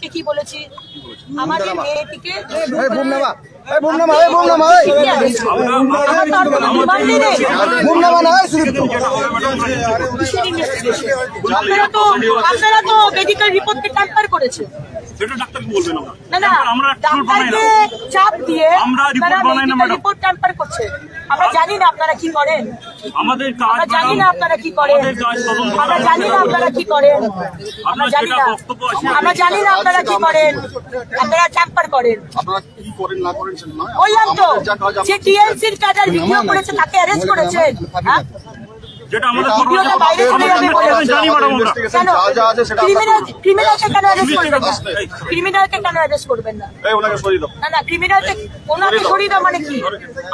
কালকে কি বলেছি? আমাদের মেয়েটিকে ট্যাম্পার আমরা চাপ দিয়ে আমরা জানি না আপনারা কি করেন আমাদের আমরা জানি না আপনারা কি করেন আমরা জানি না আপনারা কি করেন আমরা জানি না আমরা জানি না আপনারা কি করেন আপনারা ট্যাম্পার করেন আপনারা কি করেন, না করেন? বললাম তো। আমাদের যা কাজ যে টিএমসির কাজার ভিডিও করেছে তাকে অ্যারেস্ট করেছেন যেটা আমাদের ভিডিওটা বাইরে চলে যাবে বলে জানি ম্যাডাম আমরা কেন? যা যা আছে সেটা ক্রিমিনাল ক্রিমিনালকে কেন অ্যারেস্ট করবেন না? ক্রিমিনালকে কেন অ্যারেস্ট করবেন না? এই ওনাকে সরিয়ে দাও। না না ক্রিমিনালকে ওনাকে সরিয়ে দাও। মানে কি?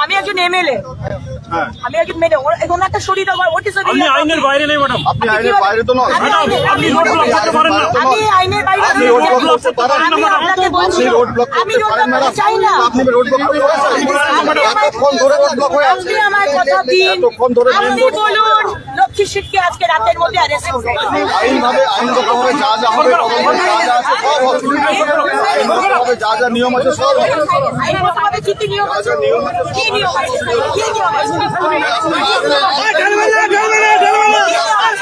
আমি একজন এমএলএ হ্যাঁ। আমি একজন মেয়ে ওনাকে সরিয়ে দাও ওটি আপনি আইনের বাইরে নেই ম্যাডাম। আপনি আইনের বাইরে তো নয় আপনি রোড ব্লক করতে পারেন না। আমি আইনের বাইরে আপনি রোড ব্লক করতে পারেন আমি আপনি রোড ব্লক করতে পারেন ম্যাডাম আপনি রোড ব্লক করতে এতক্ষণ ধরে রোড ব্লক হয়ে আছে। এতক্ষণ ধরে লক্ষ্মী সিটকে আজকে রাতের মধ্যে অ্যারেস্ট আইনভাবে যা হবে যা যা আছে হবে। যা যা নিয়ম আছে সব হবে। কি নিয়ম আছে? কি নিয়ম আছে? কি নিয়ম আছে কি নিয়ম আছে একটু সাইডে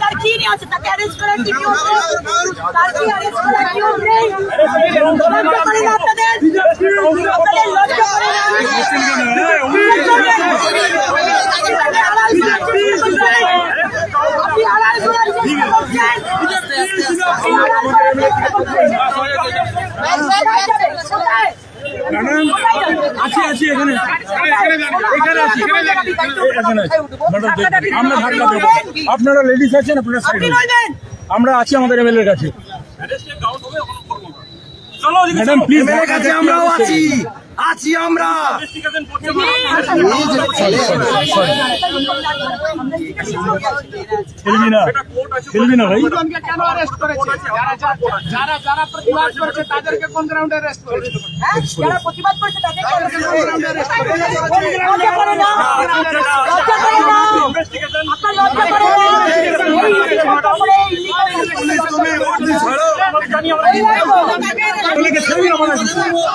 তার কি নিয়ম আছে তাকে অ্যারেস্ট করার কি নিয়ম তার কি অ্যারেস্ট করার নিয়ম নেই লজ্জা করে না আপনাদের আপনাদের লজ্জা করে না আপনি আড়াল করার চেষ্টা করছেন আপনি আড়াল করার চেষ্টা করছেন আছি আছি এখানে। এখানে আছি। এখানে আমরা ধাক্কা দেবো। আপনারা লেডিস আছেন আপনারা সাইড আমরা আছি আমাদের এমএলএর কাছে। ম্যাডাম প্লিজ কাছে আমরাও আছি। আছি আমরা। Investigation করছে খেলবি না। খেলবি না ভাই। কেন অ্যারেস্ট করেছে যারা যারা যারা প্রতিবাদ করেছে তাদেরকে কোন গ্রাউন্ডে অ্যারেস্ট করেছে? যারা প্রতিবাদ করছে তাদেরকে লজ্জা করে না। লজ্জা করে না। Investigation আপনার এমএলএকে ছেড়ে দিন আমাদের।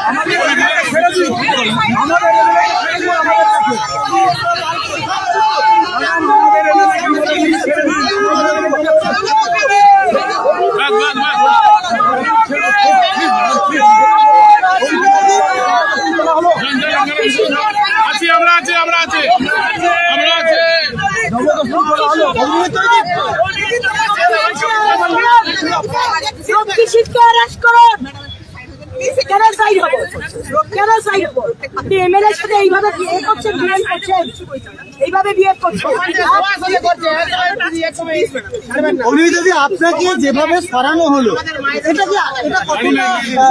আমাদের ছেড়ে দিন আমাদের আমাদের এমএলএকে ছেড়ে দিন আছি আমরা আছি আমরা আছি আমরা আছি লক্ষ্মীশিদকে arrest করুন। কেন side হব? আপনি MLA এর সাথে এইভাবে বিয়ে করছেন, behave করছেন। এইভাবে behave করছেন। উনি যদি আপনাকে যেভাবে সরানো হলো এটা কি এটা কতটা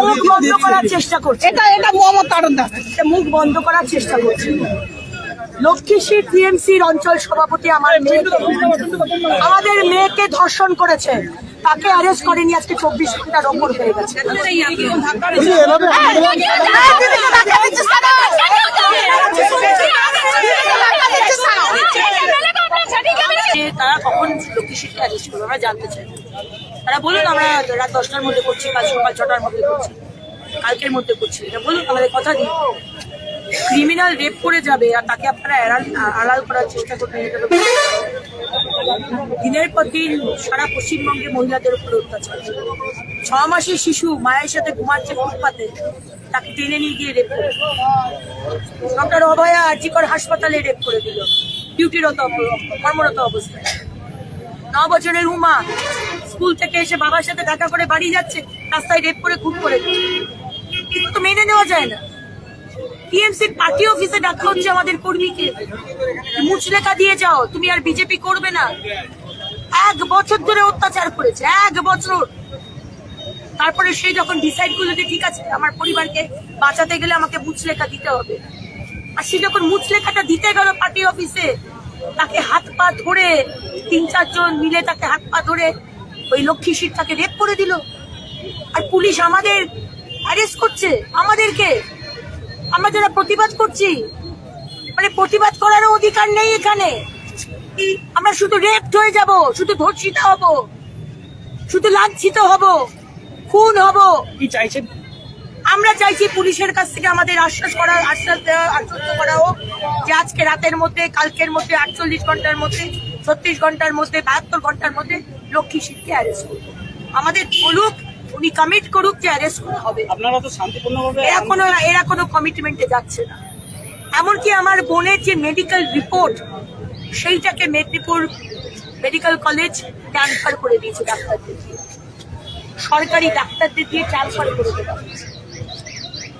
মুখ বন্ধ করার চেষ্টা করছে এটা এটা মোহাম্মদ তারুণদা মুখ বন্ধ করার চেষ্টা করছে লক্ষ্মীশ্রী টিএমসির অঞ্চল সভাপতি আমার মেয়েকে আমাদের মেয়েকে ধর্ষণ করেছে তাকে অ্যারেস্ট করেনি, আজকে চব্বিশ ঘণ্টার ওপর হয়ে গেছে। তারা কখন লক্ষ্মীশ্রীকে অ্যারেস্ট করবে আমরা জানতে চাই। তারা বলুন, আমরা রাত দশটার মধ্যে করছি, কাল সকাল ছটার মধ্যে করছি, কালকের মধ্যে করছি। এটা বলুন, আমাদের কথা দিন ক্রিমিনাল রেপ করে যাবে আর তাকে আপনারা আড়াল করার চেষ্টা এটা দিনের পর দিন সারা পশ্চিমবঙ্গে মহিলাদের উপর অত্যাচার। ছ মাসের শিশু মায়ের সাথে ঘুমাচ্ছে ফুটপাতে, তাকে টেনে নিয়ে গিয়ে রেপ করে। ডক্টর অভয়া আর্জিকর হাসপাতালে রেপ করে দিল। ডিউটিরত কর্মরত অবস্থায়। ন বছরের উমা স্কুল থেকে এসে বাবার সাথে দেখা করে বাড়ি যাচ্ছে, রাস্তায় রেপ করে খুন করে। কিন্তু তো মেনে নেওয়া যায় না। টিএমসির পার্টি অফিসে ডাকা হচ্ছে আমাদের কর্মীকে। মুচলেখা দিয়ে যাও, তুমি আর বিজেপি করবে না। এক বছর ধরে অত্যাচার করেছে, এক বছর। তারপরে সে যখন ডিসাইড করল যে ঠিক আছে, আমার পরিবারকে বাঁচাতে গেলে আমাকে মুচলেখা দিতে হবে। আর সে যখন মুচলেখাটা দিতে গেল পার্টি অফিসে, তাকে হাত পা ধরে তিন চারজন মিলে তাকে হাত পা ধরে ওই লক্ষ্মী তাকে রেপ করে দিল। আর পুলিশ আমাদের অ্যারেস্ট করছে, আমাদেরকে। আমরা যারা প্রতিবাদ করছি মানে প্রতিবাদ করারও অধিকার নেই এখানে। আমরা শুধু রেপ হয়ে যাব শুধু ধর্ষিত হব শুধু লাঞ্ছিত হব খুন হব। কি চাইছেন আমরা চাইছি পুলিশের কাছ থেকে আমাদের আশ্বাস করা আশ্বাস দেওয়া আশ্বস্ত করা হোক যে আজকে রাতের মধ্যে কালকের মধ্যে আটচল্লিশ ঘণ্টার মধ্যে ছত্রিশ ঘণ্টার মধ্যে বাহাত্তর ঘণ্টার মধ্যে লক্ষ্মী সিংকে অ্যারেস্ট আমাদের বলুক উনি কমিট করুক যে অ্যারেস্ট করা হবে। আপনারা তো শান্তিপূর্ণভাবে এরা কোনো এরা কোনো কমিটমেন্টে যাচ্ছে না। এমনকি আমার বোনের যে মেডিকেল রিপোর্ট সেইটাকে মেদিনীপুর মেডিকেল কলেজ ট্রান্সফার করে দিয়েছে ডাক্তারদের দিয়ে। সরকারি ডাক্তারদের দিয়ে ট্রান্সফার করে দেওয়া।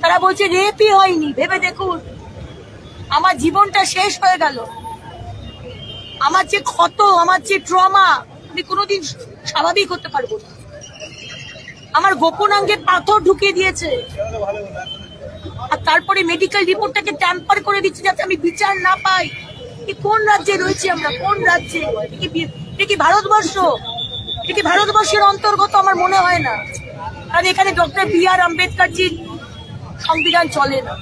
তারা বলছে রেপই হয়নি ভেবে দেখুন। আমার জীবনটা শেষ হয়ে গেল। আমার যে ক্ষত আমার যে ট্রমা আমি কোনোদিন স্বাভাবিক হতে পারব না। আমার গোপনাঙ্গে পাথর ঢুকিয়ে দিয়েছে। আর তারপরে মেডিকেল রিপোর্টটাকে ট্যাম্পার করে দিচ্ছে যাতে আমি বিচার না পাই। কোন রাজ্যে রয়েছে আমরা? কোন রাজ্যে? এ কি ভারতবর্ষ? এ কি ভারতবর্ষের অন্তর্গত আমার মনে হয় না। কারণ এখানে ডক্টর বি আর আম্বেদকরজির সংবিধান চলে না।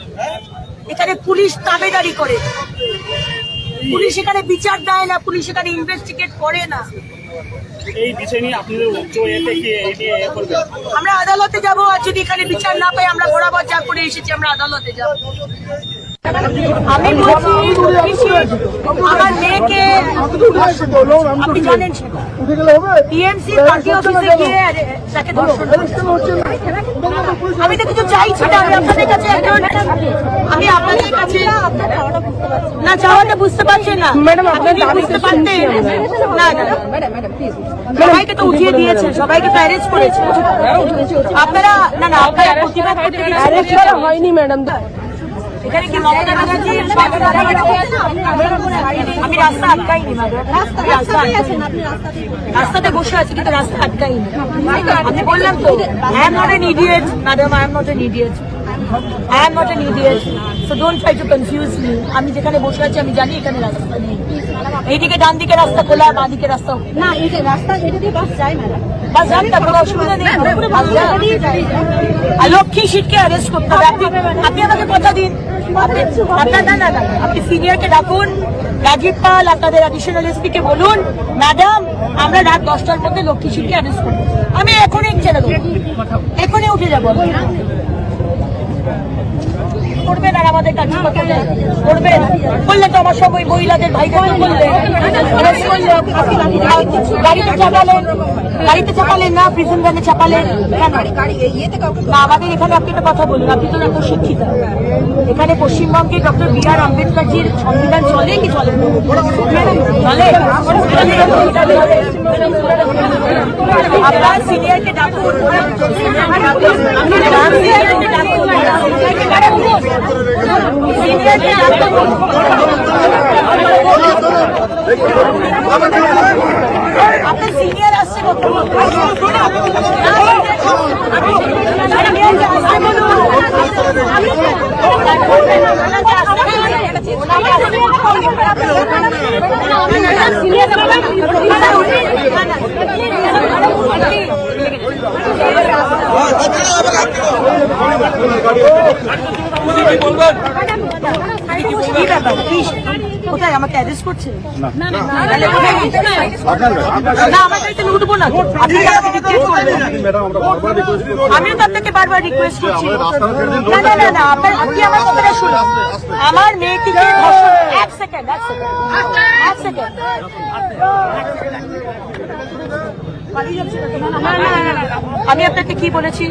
এখানে পুলিশ তাবেদারি করে। পুলিশ এখানে বিচার দেয় না, পুলিশ এখানে ইনভেস্টিগেট করে না। এই বিষয় নিয়ে আপনাদের উচ্চ এতে কি আমরা আদালতে যাব আর যদি এখানে বিচার না পাই, আমরা বরাবর যা করে এসেছি, আমরা আদালতে যাব। আমি বলছি মেয়েকে আপনি জানেন সেটা। টিএমসি পার্টি অফিসে গিয়ে তাকে ধর্ষণ আমি তো কিছু চাইছি না আমি আপনাদের কাছে আমি আপনাদের কাছে না চাওয়াটা বুঝতে পারছেন না। আপনি বুঝতে পারতেন। না। সবাইকে তো উঠিয়ে দিয়েছে সবাইকে তো অ্যারেস্ট করেছে আপনারা না না আপনারা প্রতিবাদ করতে হয়নি ম্যাডাম। এখানে কি মমতা ব্যানার্জি? আমি রাস্তা আটকাইনি। রাস্তাতে বসে আছি, কিন্তু রাস্তা আটকাইনি। আমি বললাম তো I am not an idiot madam I am not an idiot I am not an idiot so don't try to confuse me আমি যেখানে বসে আছি আমি জানি এখানে রাস্তা নেই। এইদিকে ডান দিকে রাস্তা খোলা বাঁ দিকে রাস্তা না এই যে রাস্তা এটা দিয়ে বাস যায় ম্যাডাম বাস যান না কোনো অসুবিধা নেই। আর লক্ষ্মী সিটকে অ্যারেস্ট করতে হবে। আপনি আপনি আমাকে কথা দিন। আপনি- আপনার না না না আপনি সিনিয়রকে ডাকুন। রাজীব পাল আপনাদের অ্যাডিশনাল এসপি কে বলুন। ম্যাডাম আমরা রাত দশটার মধ্যে লক্ষ্মী সিটকে অ্যারেস্ট করব। আমি এখনই ছেড়ে দেবো। এখনই উঠে যাব। করবেন আর আমাদের কাছে করবেন। বললে তো আমার মহিলাদের করলে। গাড়িতে চাপালেন গাড়িতে চাপালেন না প্রিজন ভ্যানে চাপালেন? না, আমাদের এখানে আপনি একটা কথা বলুন। আপনি তো এত শিক্ষিত। এখানে পশ্চিমবঙ্গে ডক্টর বি আর আম্বেদকরজির সংবিধান চলে কি চলে চলে। আপনার সিনিয়রকে ডাকুন। বলবেন কি ব্যাপার? কি? কোথায় আমাকে করছে না আমার গাড়িতে আমি উঠবো না আপনি আমাকে করবেন? আমিও তো আপনাকে বারবার রিকোয়েস্ট করছি না না না না আপনার আপনি আমার কথাটা শুনুন আমার মেয়েটিকে ধর্ষণ এক সেকেন্ড এক সেকেন্ড এক সেকেন্ড আমি আপনাকে কি বলেছি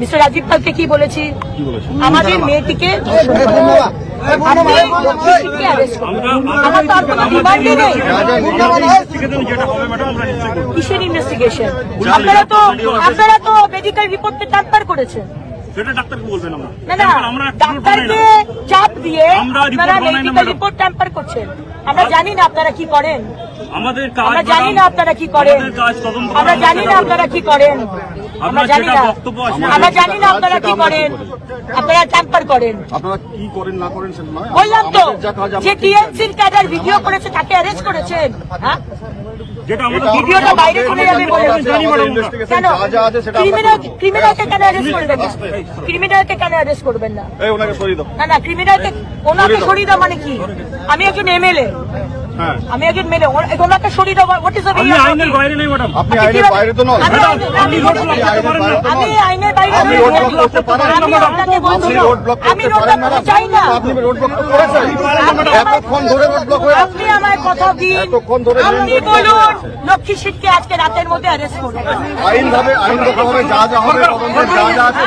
মিস্টার রাজীব পালকে কি বলেছি? আমাদের মেয়েটিকে ধর্ষণ করা। আপনি লক্ষ্মীকে arrest করুন। আমার তো আর কোনো ডিমান্ডই নেই ইনভেস্টিগেশন যেটা হবে ম্যাডাম আমরা কিসের ইনভেস্টিগেশন আপনারা তো আপনারা তো মেডিকেল রিপোর্টে ট্রান্সফার করেছেন ডাক্তারকে। চাপ দিয়ে আপনারা মেডিকেল রিপোর্ট ট্যাম্পার করছেন। আমরা জানি না আপনারা কি করেন। আমাদের আমরা জানি না আপনারা কি করেন। আমরা জানি না আপনারা কি করেন। আমরা জানি না। বক্তব্য আছে, আমরা জানি না আপনারা কি করেন। আপনারা ট্যাম্পার করেন। আপনারা কি করেন না করেন সেটা নয়। বললাম তো যা। টিএমসির ক্যাডার ভিডিও করেছে তাকে অ্যারেস্ট করেছেন হ্যাঁ? যেটা আমাদের ভিডিওটা বাইরে চলে যাবে বলে জানি ম্যাডাম কেন? যা যা আছে সেটা আমরা ক্রিমিনাল। ক্রিমিনালকে কেন অ্যারেস্ট করবেন না? ক্রিমিনালকে কেন অ্যারেস্ট করবেন না? এই ওনাকে সরিয়ে দাও। না না ক্রিমিনালকে ওনাকে সরিয়ে দেওয়া মানে কি? আমি একজন এমএলএ। আমি একজন মেলে হোয়াট ইজ দ্য আপনি আইনের বাইরে নেই ম্যাডাম আপনি আইনের বাইরে তো নন। আমি আইনের- আমি রোড ব্লক করতে পারেন না। আমি আইনের বাইরে আপনি রোড ব্লক করতে পারেন। না, ম্যাডাম। আপনি রোড ব্লক করতে পারেন না চাই না আপনি রোড ব্লক করেছেন এতক্ষণ ধরে রোড ব্লক হয়ে আপনি আমায় কথা দিন। এতক্ষণ ধরে আপনি main road block বলুন লক্ষ্মী সিটকে আজকে রাতের মধ্যে অ্যারেস্ট করুন। আইনভাবে আইনগতভাবে যা যা হবে যা যা আছে